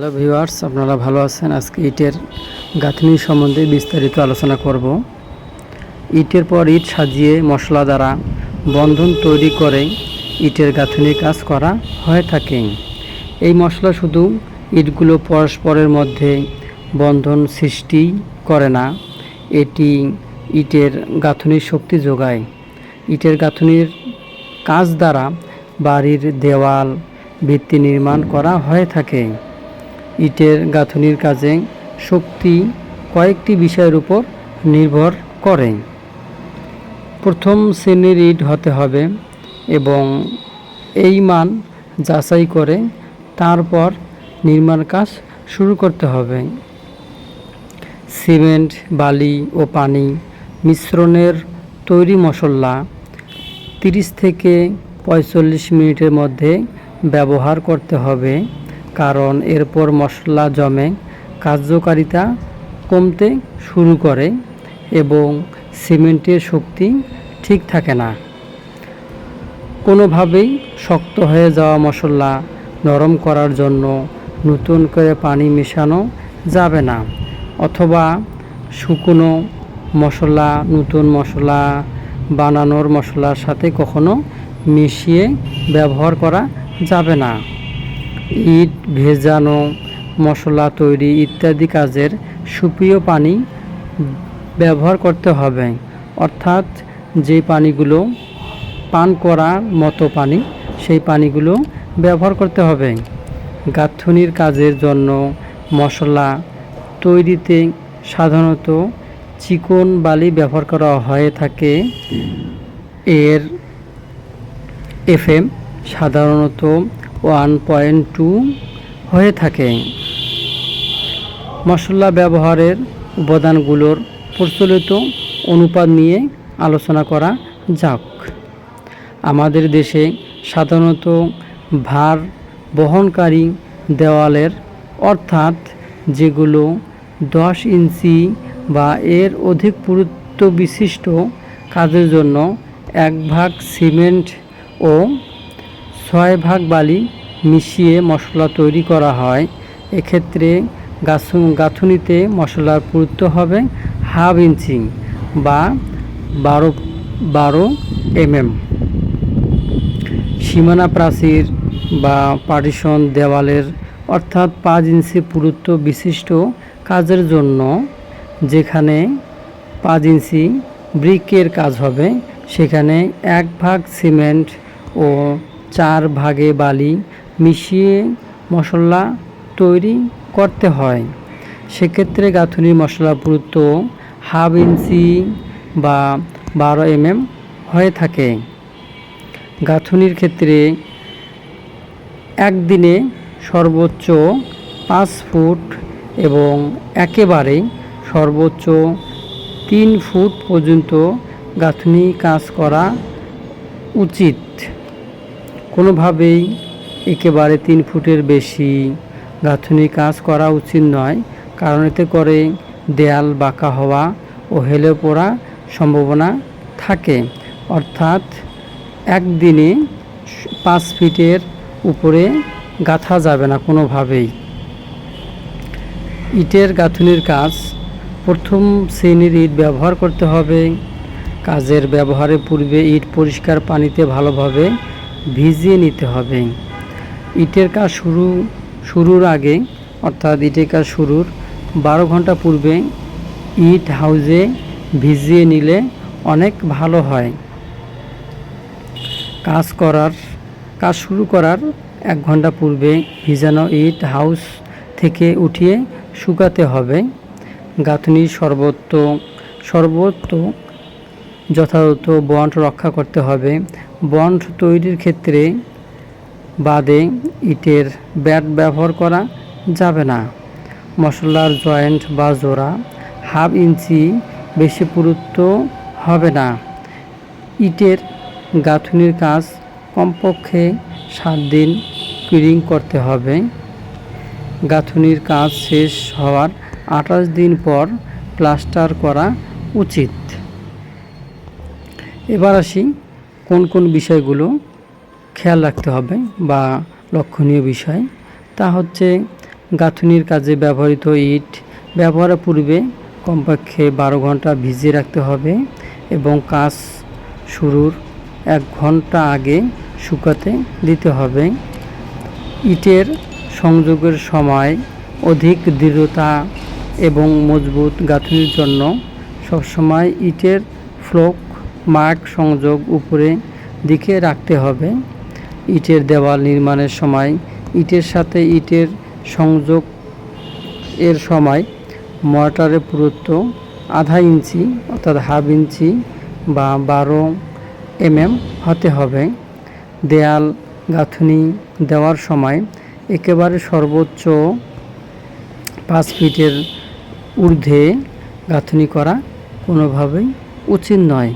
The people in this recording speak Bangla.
হ্যালো ভিউয়ার্স, আপনারা ভালো আছেন? আজকে ইটের গাঁথনি সম্বন্ধে বিস্তারিত আলোচনা করব। ইটের পর ইট সাজিয়ে মশলা দ্বারা বন্ধন তৈরি করে ইটের গাঁথনির কাজ করা হয়ে থাকে। এই মশলা শুধু ইটগুলো পরস্পরের মধ্যে বন্ধন সৃষ্টি করে না, এটি ইটের গাঁথনির শক্তি যোগায়। ইটের গাঁথনির কাজ দ্বারা বাড়ির দেওয়াল, ভিত্তি নির্মাণ করা হয়ে থাকে। ইটের গাঁথনির কাজে শক্তি কয়েকটি বিষয়ের উপর নির্ভর করে। প্রথম শ্রেণির ইট হতে হবে এবং এই মান যাচাই করে তারপর নির্মাণ কাজ শুরু করতে হবে। সিমেন্ট, বালি ও পানি মিশ্রণের তৈরি মশলা তিরিশ থেকে পঁয়তাল্লিশ মিনিটের মধ্যে ব্যবহার করতে হবে। কারণ এরপর মশলা জমে কার্যকারিতা কমতে শুরু করে এবং সিমেন্টের শক্তি ঠিক থাকে না। কোনোভাবেই শক্ত হয়ে যাওয়া মশলা নরম করার জন্য নতুন করে পানি মেশানো যাবে না, অথবা শুকনো মশলা, নতুন মশলা, বানানোর মশলার সাথে কখনো মিশিয়ে ব্যবহার করা যাবে না। ইট, ভেজানো মশলা তৈরি ইত্যাদি কাজের সুপ্রিয় পানি ব্যবহার করতে হবে। অর্থাৎ যে পানিগুলো পান করার মতো পানি, সেই পানিগুলো ব্যবহার করতে হবে। গাঁথনির কাজের জন্য মশলা তৈরিতে সাধারণত চিকন বালি ব্যবহার করা হয়ে থাকে। এর এফএম সাধারণত ওয়ান পয়েন্ট টু হয়ে থাকে। মশলা ব্যবহারের উপাদানগুলোর প্রচলিত অনুপাত নিয়ে আলোচনা করা যাক। আমাদের দেশে সাধারণত ভার বহনকারী দেওয়ালের, অর্থাৎ যেগুলো দশ ইঞ্চি বা এর অধিক পুরুত্ব বিশিষ্ট কাজের জন্য এক ভাগ সিমেন্ট ও ছয় ভাগ বালি মিশিয়ে মশলা তৈরি করা হয়। এক্ষেত্রে গাছু- গাঁথুনিতে মশলার পুরুত্ব হবে হাফ ইঞ্চি বা বারো বারো এমএম। সীমানা প্রাচীর বা পার্টিশন দেওয়ালের অর্থাৎ পাঁচ ইঞ্চি পুরুত্ব বিশিষ্ট কাজের জন্য যেখানে পাঁচ ইঞ্চি ব্রিকের কাজ হবে, সেখানে এক ভাগ সিমেন্ট ও চার ভাগে বালি মিশিয়ে মশলা তৈরি করতে হয়। সেক্ষেত্রে গাঁথুনির মশলা পুরুত্ব হাফ ইঞ্চি বা বারো এমএম হয়ে থাকে। গাঁথুনির ক্ষেত্রে একদিনে সর্বোচ্চ পাঁচ ফুট এবং একেবারে সর্বোচ্চ তিন ফুট পর্যন্ত গাঁথুনি কাজ করা উচিত। কোনোভাবেই একেবারে তিন ফুটের বেশি গাঁথনি কাজ করা উচিত নয়, কারণ এতে করে দেয়াল বাঁকা হওয়া ও হেলে পড়া সম্ভাবনা থাকে। অর্থাৎ একদিনে পাঁচ ফিটের উপরে গাঁথা যাবে না কোনোভাবেই। ইটের গাঁথনির কাজ প্রথম শ্রেণির ইট ব্যবহার করতে হবে। কাজের ব্যবহারের পূর্বে ইট পরিষ্কার পানিতে ভালোভাবে ভিজিয়ে নিতে হবে। ইটের কাজ শুরু, শুরুর আগে, অর্থাৎ ইটের কাজ শুরুর বারো ঘণ্টা পূর্বে ইট হাউজে ভিজিয়ে নিলে অনেক ভালো হয়। কাজ করার, কাজ শুরু করার এক ঘণ্টা পূর্বে ভিজানো ইট হাউস থেকে উঠিয়ে শুকাতে হবে। গাঁথনি সর্বত্র সর্বত্র যথাযথ বন্ড রক্ষা করতে হবে। বন্ড তৈরির ক্ষেত্রে বাদে ইটের ব্যাট ব্যবহার করা যাবে না। মশলার জয়েন্ট বা জোড়া হাফ ইঞ্চি বেশি পুরুত্ব হবে না। ইটের গাঁথনির কাজ কমপক্ষে সাত দিন ক্লিং করতে হবে। গাঁথনির কাজ শেষ হওয়ার আঠাশ দিন পর প্লাস্টার করা উচিত। এবার আসি কোন কোন বিষয়গুলো খেয়াল রাখতে হবে বা লক্ষণীয় বিষয়। তা হচ্ছে গাঁথুনির কাজে ব্যবহৃত ইট ব্যবহারের পূর্বে কমপক্ষে বারো ঘণ্টা ভিজিয়ে রাখতে হবে এবং কাজ শুরুর এক ঘণ্টা আগে শুকাতে দিতে হবে। ইটের সংযোগের সময় অধিক দৃঢ়তা এবং মজবুত গাঁথনির জন্য সবসময় ইটের ফ্লোক মার্ক সংযোগ উপরে দিকে রাখতে হবে। ইটের দেওয়াল নির্মাণের সময়, ইটের সাথে ইটের সংযোগ এর সময় মর্টারের পুরুত্ব আধা ইঞ্চি অর্থাৎ হাফ ইঞ্চি বা বারো এমএম হতে হবে। দেয়াল, গাঁথুনি দেওয়ার সময় একেবারে সর্বোচ্চ পাঁচ ফিটের ঊর্ধ্বে গাঁথনি করা কোনোভাবেই উচিত নয়।